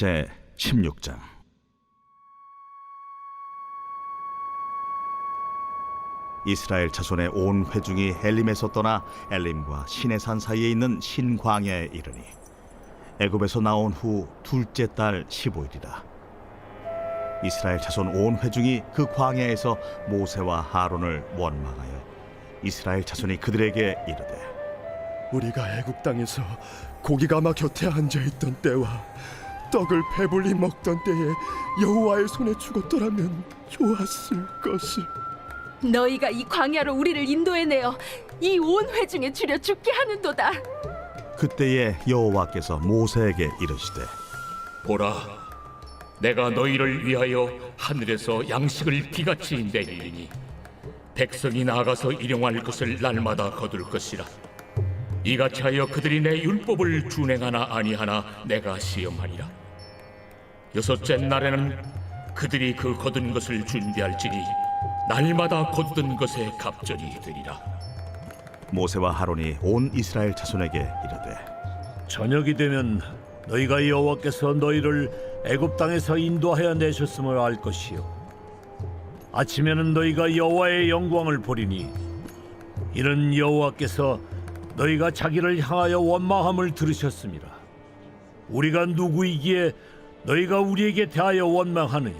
제 16장. 이스라엘 자손의 온 회중이 엘림에서 떠나 엘림과 시내산 사이에 있는 신광야에 이르니 애굽에서 나온 후 둘째 달 15일이라. 이스라엘 자손 온 회중이 그 광야에서 모세와 하론을 원망하여 이스라엘 자손이 그들에게 이르되 우리가 애굽 땅에서 고기가마 곁에 앉아 있던 때와 떡을 배불리 먹던 때에 여호와의 손에 죽었더라면 좋았을 것을. 너희가 이 광야로 우리를 인도해내어 이 온 회중에 줄여 죽게 하는도다. 그때에 여호와께서 모세에게 이르시되 보라, 내가 너희를 위하여 하늘에서 양식을 비같이 내리니 백성이 나가서 일용할 것을 날마다 거둘 것이라. 이같이 하여 그들이 내 율법을 준행하나 아니하나 내가 시험하리라. 여섯째 날에는 그들이 그 거둔 것을 준비할지니 날마다 거두던 것에 갑절이 되리라. 모세와 하론이 온 이스라엘 자손에게 이르되 저녁이 되면 너희가 여호와께서 너희를 애굽 땅에서 인도하여 내셨음을 알 것이요 아침에는 너희가 여호와의 영광을 보리니 이는 여호와께서 너희가 자기를 향하여 원망함을 들으셨습니다 우리가 누구이기에 너희가 우리에게 대하여 원망하느냐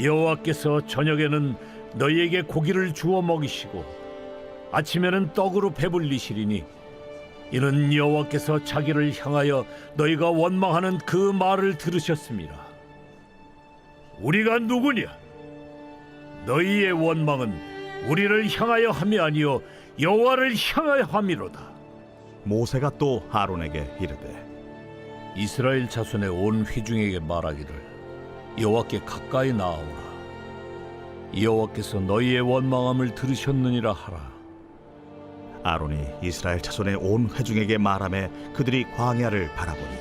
여호와께서 저녁에는 너희에게 고기를 주어 먹이시고 아침에는 떡으로 배불리시리니 이는 여호와께서 자기를 향하여 너희가 원망하는 그 말을 들으셨습니다. 우리가 누구냐? 너희의 원망은 우리를 향하여 함이 아니요 여호와를 향하여 함이로다. 모세가 또 하론에게 이르되 이스라엘 자손의 온 회중에게 말하기를 여호와께 가까이 나아오라. 여호와께서 너희의 원망함을 들으셨느니라 하라. 아론이 이스라엘 자손의 온 회중에게 말하매 그들이 광야를 바라보니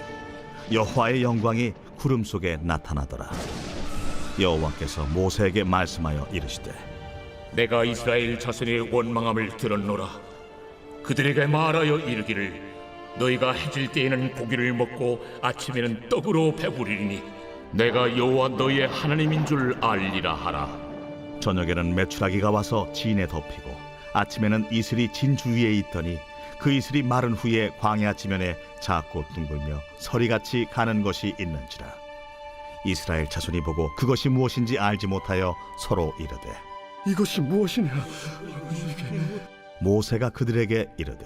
여호와의 영광이 구름 속에 나타나더라 여호와께서 모세에게 말씀하여 이르시되 내가 이스라엘 자손의 원망함을 들었노라. 그들에게 말하여 이르기를 너희가 해질 때에는 고기를 먹고 아침에는 떡으로 배부리니 내가 여호와 너희의 하나님인 줄 알리라 하라. 저녁에는 메추라기가 와서 진에 덮이고 아침에는 이슬이 진 주 위에 있더니 그 이슬이 마른 후에 광야 지면에 작고 둥글며 서리같이 가는 것이 있는지라 이스라엘 자손이 보고 그것이 무엇인지 알지 못하여 서로 이르되 이것이 무엇이냐? 모세가 그들에게 이르되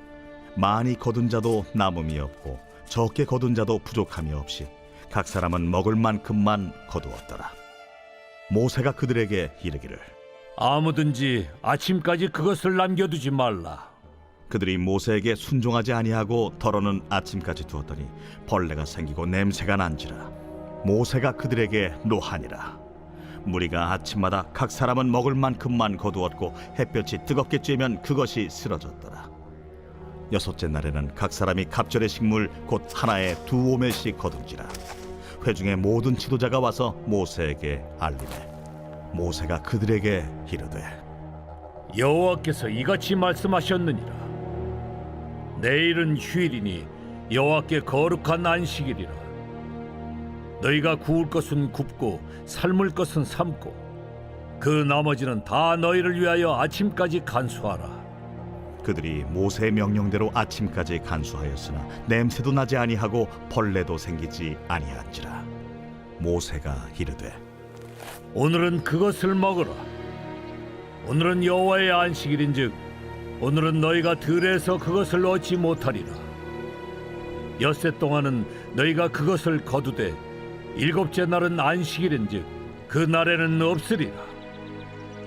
많이 거둔 자도 남음이 없고 적게 거둔 자도 부족함이 없이 각 사람은 먹을 만큼만 거두었더라. 모세가 그들에게 이르기를 아무든지 아침까지 그것을 남겨두지 말라. 그들이 모세에게 순종하지 아니하고 덜어는 아침까지 두었더니 벌레가 생기고 냄새가 난지라. 모세가 그들에게 노하니라. 무리가 아침마다 각 사람은 먹을 만큼만 거두었고 햇볕이 뜨겁게 쬐면 그것이 쓰러졌더라 여섯째 날에는 각 사람이 갑절의 식물 곧 하나에 두 오멜씩 거둔지라 회중의 모든 지도자가 와서 모세에게 알리되 모세가 그들에게 이르되 여호와께서 이같이 말씀하셨느니라. 내일은 휴일이니 여호와께 거룩한 안식일이라. 너희가 구울 것은 굽고 삶을 것은 삶고 그 나머지는 다 너희를 위하여 아침까지 간수하라. 그들이 모세의 명령대로 아침까지 간수하였으나 냄새도 나지 아니하고 벌레도 생기지 아니한지라 모세가 이르되 오늘은 그것을 먹으라. 오늘은 여호와의 안식일인즉 오늘은 너희가 들에서 그것을 얻지 못하리라. 엿새 동안은 너희가 그것을 거두되 일곱째 날은 안식일인즉 그 날에는 없으리라.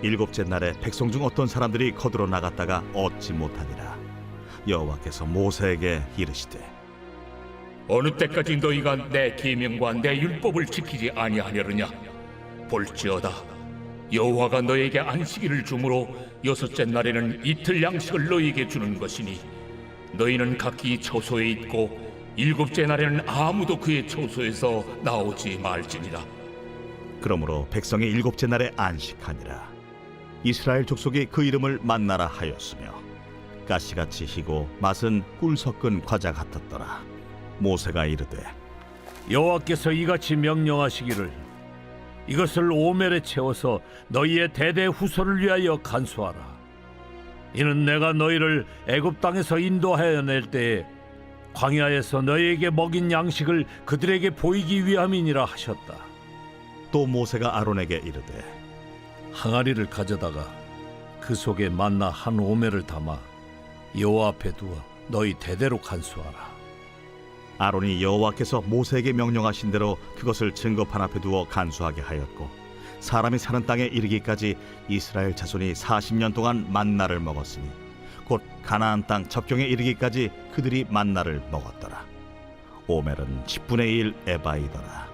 일곱째 날에 백성 중 어떤 사람들이 거들어 나갔다가 얻지 못하니라. 여호와께서 모세에게 이르시되 어느 때까지 너희가 내 계명과 내 율법을 지키지 아니하려느냐? 볼지어다. 여호와가 너에게 안식일을 주므로 여섯째 날에는 이틀 양식을 너희에게 주는 것이니 너희는 각기 처소에 있고 일곱째 날에는 아무도 그의 처소에서 나오지 말지니라. 그러므로 백성이 일곱째 날에 안식하니라 이스라엘 족속이 그 이름을 만나라 하였으며 가시같이 희고 맛은 꿀 섞은 과자 같았더라 모세가 이르되 여호와께서 이같이 명령하시기를 이것을 오멜에 채워서 너희의 대대 후손을 위하여 간수하라. 이는 내가 너희를 애굽 땅에서 인도하여 낼 때에 광야에서 너희에게 먹인 양식을 그들에게 보이기 위함이니라 하셨다. 또 모세가 아론에게 이르되 항아리를 가져다가 그 속에 만나 한 오멜을 담아 여호와 앞에 두어 너희 대대로 간수하라. 아론이 여호와께서 모세에게 명령하신 대로 그것을 증거판 앞에 두어 간수하게 하였고 사람이 사는 땅에 이르기까지 이스라엘 자손이 40년 동안 만나를 먹었으니 곧 가나안 땅 접경에 이르기까지 그들이 만나를 먹었더라 오멜은 10분의 1 에바이더라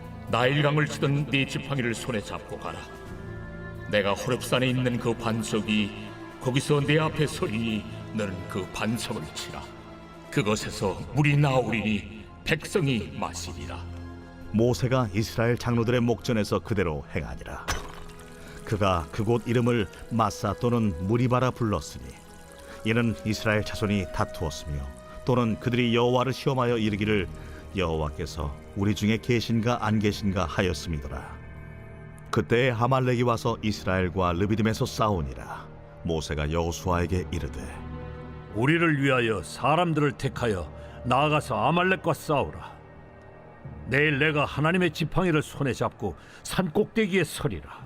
나일강을 치던 네 지팡이를 손에 잡고 가라. 내가 호렙산에 있는 그 반석이 거기서 내 앞에 서리니 너는 그 반석을 치라. 그것에서 물이 나오리니 백성이 마시리라. 모세가 이스라엘 장로들의 목전에서 그대로 행하니라. 그가 그곳 이름을 마사 또는 무리바라 불렀으니 이는 이스라엘 자손이 다투었으며 또는 그들이 여호와를 시험하여 이르기를 여호와께서 우리 중에 계신가 안 계신가 하였음이더라. 그때에 하말렉이 와서 이스라엘과 르비딤에서 싸우니라. 모세가 여호수아에게 이르되 우리를 위하여 사람들을 택하여 나아가서 아말렉과 싸우라. 내일 내가 하나님의 지팡이를 손에 잡고 산 꼭대기에 서리라.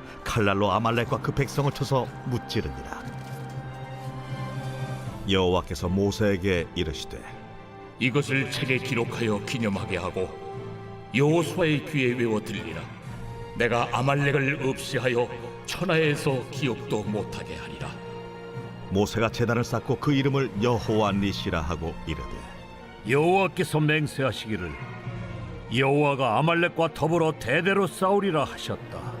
칼날로 아말렉과 그 백성을 쳐서 무찌르니라 여호와께서 모세에게 이르시되 이것을 책에 기록하여 기념하게 하고 여호수아의 귀에 외워 들리라. 내가 아말렉을 없이하여 천하에서 기억도 못하게 하리라. 모세가 제단을 쌓고 그 이름을 여호와 니시라 하고 이르되 여호와께서 맹세하시기를 여호와가 아말렉과 더불어 대대로 싸우리라 하셨다.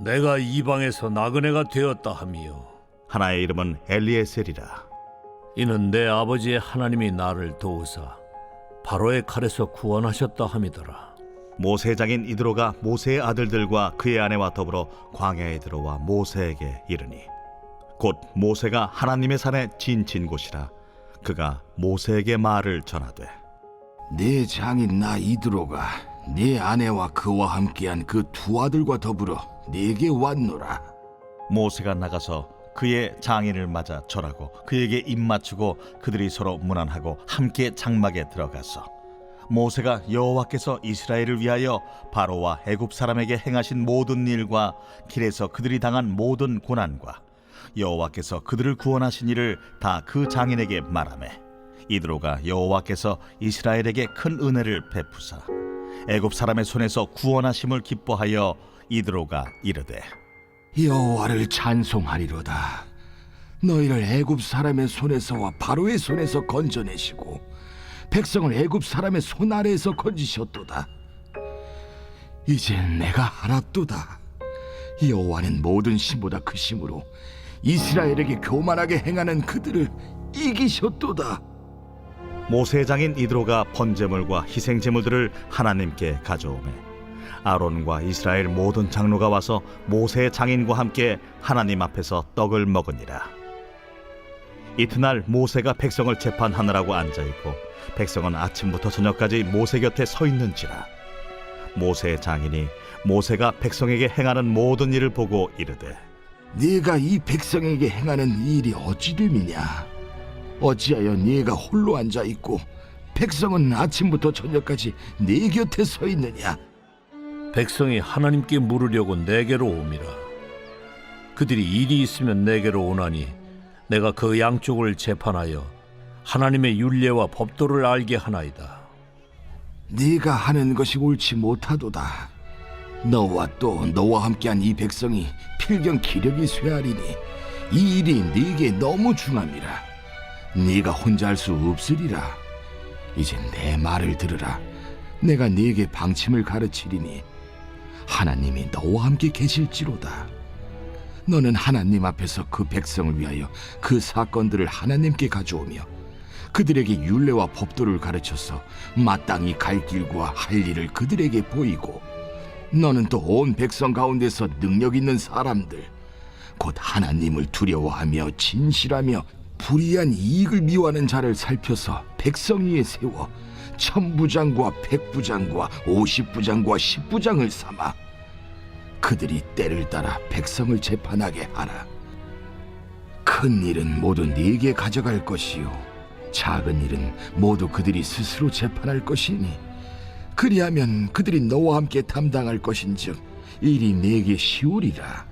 내가 이방에서 나그네가 되었다 하미요. 하나의 이름은 엘리에셀이라 이는 내 아버지의 하나님이 나를 도우사 바로의 칼에서 구원하셨다 함이더라. 모세 장인 이드로가 모세의 아들들과 그의 아내와 더불어 광야에 들어와 모세에게 이르니 곧 모세가 하나님의 산에 진친 곳이라 그가 모세에게 말을 전하되 네 장인 나 이드로가 네 아내와 그와 함께한 그 두 아들과 더불어 네게 왔노라. 모세가 나가서 그의 장인을 맞아 절하고 그에게 입 맞추고 그들이 서로 문안하고 함께 장막에 들어가서 모세가 여호와께서 이스라엘을 위하여 바로와 애굽 사람에게 행하신 모든 일과 길에서 그들이 당한 모든 고난과 여호와께서 그들을 구원하신 일을 다 그 장인에게 말하매 이드로가 여호와께서 이스라엘에게 큰 은혜를 베푸사 애굽 사람의 손에서 구원하심을 기뻐하여 이드로가 이르되 여호와를 찬송하리로다. 너희를 애굽 사람의 손에서와 바로의 손에서 건져내시고 백성을 애굽 사람의 손 아래에서 건지셨도다. 이제 내가 알았도다. 여호와는 모든 신보다 크심으로 이스라엘에게 교만하게 행하는 그들을 이기셨도다. 모세 장인 이드로가 번제물과 희생 제물들을 하나님께 가져오매 아론과 이스라엘 모든 장로가 와서 모세 장인과 함께 하나님 앞에서 떡을 먹으니라 이튿날 모세가 백성을 재판하느라고 앉아 있고 백성은 아침부터 저녁까지 모세 곁에 서 있는지라 모세 장인이 모세가 백성에게 행하는 모든 일을 보고 이르되 네가 이 백성에게 행하는 일이 어찌 됨이냐? 어찌하여 네가 홀로 앉아 있고 백성은 아침부터 저녁까지 네 곁에 서 있느냐? 백성이 하나님께 물으려고 내게로 옴이라. 그들이 일이 있으면 내게로 오나니 내가 그 양쪽을 재판하여 하나님의 윤례와 법도를 알게 하나이다. 네가 하는 것이 옳지 못하도다. 너와 또 너와 함께한 이 백성이 필경 기력이 쇠하리니 이 일이 네게 너무 중함이라. 네가 혼자 할 수 없으리라. 이제 내 말을 들으라. 내가 네게 방침을 가르치리니 하나님이 너와 함께 계실지로다. 너는 하나님 앞에서 그 백성을 위하여 그 사건들을 하나님께 가져오며 그들에게 율례와 법도를 가르쳐서 마땅히 갈 길과 할 일을 그들에게 보이고 너는 또 온 백성 가운데서 능력 있는 사람들 곧 하나님을 두려워하며 진실하며 불의한 이익을 미워하는 자를 살펴서 백성 위에 세워 천부장과 백부장과 오십부장과 십부장을 삼아 그들이 때를 따라 백성을 재판하게 하라. 큰 일은 모두 네게 가져갈 것이요 작은 일은 모두 그들이 스스로 재판할 것이니 그리하면 그들이 너와 함께 담당할 것인즉 일이 네게 쉬우리라.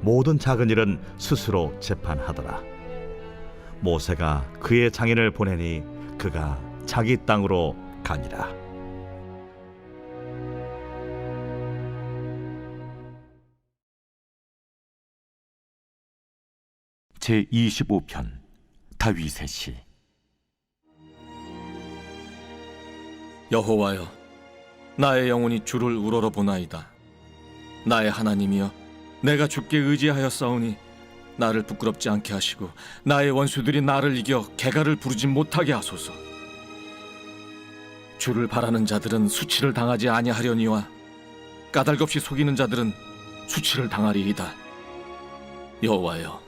모든 작은 일은 스스로 재판하더라. 모세가 그의 장인을 보내니 그가 자기 땅으로 가니라. 제 25편 다윗의 시. 여호와여, 나의 영혼이 주를 우러러 보나이다. 나의 하나님이여, 내가 주께 의지하였사오니 나를 부끄럽지 않게 하시고 나의 원수들이 나를 이겨 개가를 부르지 못하게 하소서. 주를 바라는 자들은 수치를 당하지 아니하려니와 까닭없이 속이는 자들은 수치를 당하리이다. 여호와여,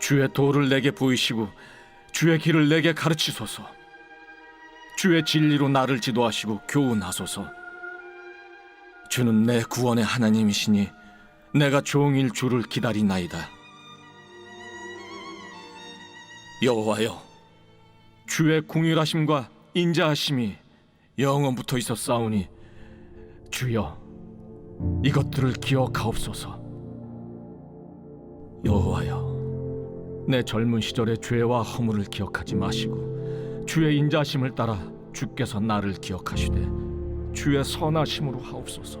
주의 도를 내게 보이시고 주의 길을 내게 가르치소서. 주의 진리로 나를 지도하시고 교훈하소서. 주는 내 구원의 하나님이시니 내가 종일 주를 기다리나이다. 여호와여, 주의 궁휼하심과 인자하심이 영원부터 있었사오니 주여 이것들을 기억하옵소서. 여호와여, 내 젊은 시절의 죄와 허물을 기억하지 마시고 주의 인자심을 따라 주께서 나를 기억하시되 주의 선하심으로 하옵소서.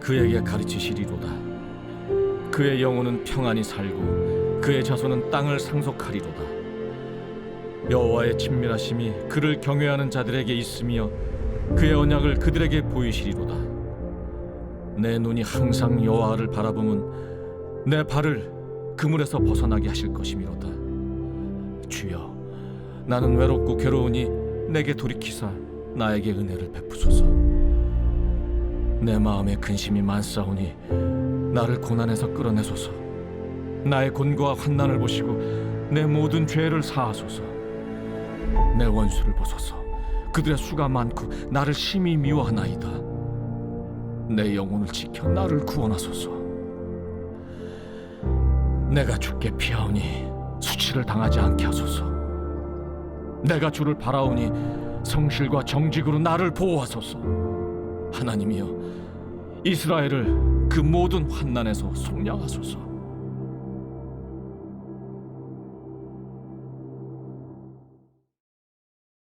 그에게 가르치시리로다. 그의 영혼은 평안히 살고 그의 자손은 땅을 상속하리로다. 여호와의 친밀하심이 그를 경외하는 자들에게 있으며 그의 언약을 그들에게 보이시리로다. 내 눈이 항상 여호와를 바라보면 내 발을 그물에서 벗어나게 하실 것이미로다. 주여, 나는 외롭고 괴로우니 내게 돌이키사 나에게 은혜를 베푸소서. 내 마음에 근심이 많사오니 나를 고난에서 끌어내소서. 나의 곤고와 환난을 보시고 내 모든 죄를 사하소서. 내 원수를 보소서. 그들의 수가 많고 나를 심히 미워하나이다. 내 영혼을 지켜 나를 구원하소서. 내가 주께 피하오니 수치를 당하지 않게 하소서. 내가 주를 바라오니 성실과 정직으로 나를 보호하소서. 하나님이여 이스라엘을 그 모든 환난에서 속량하소서.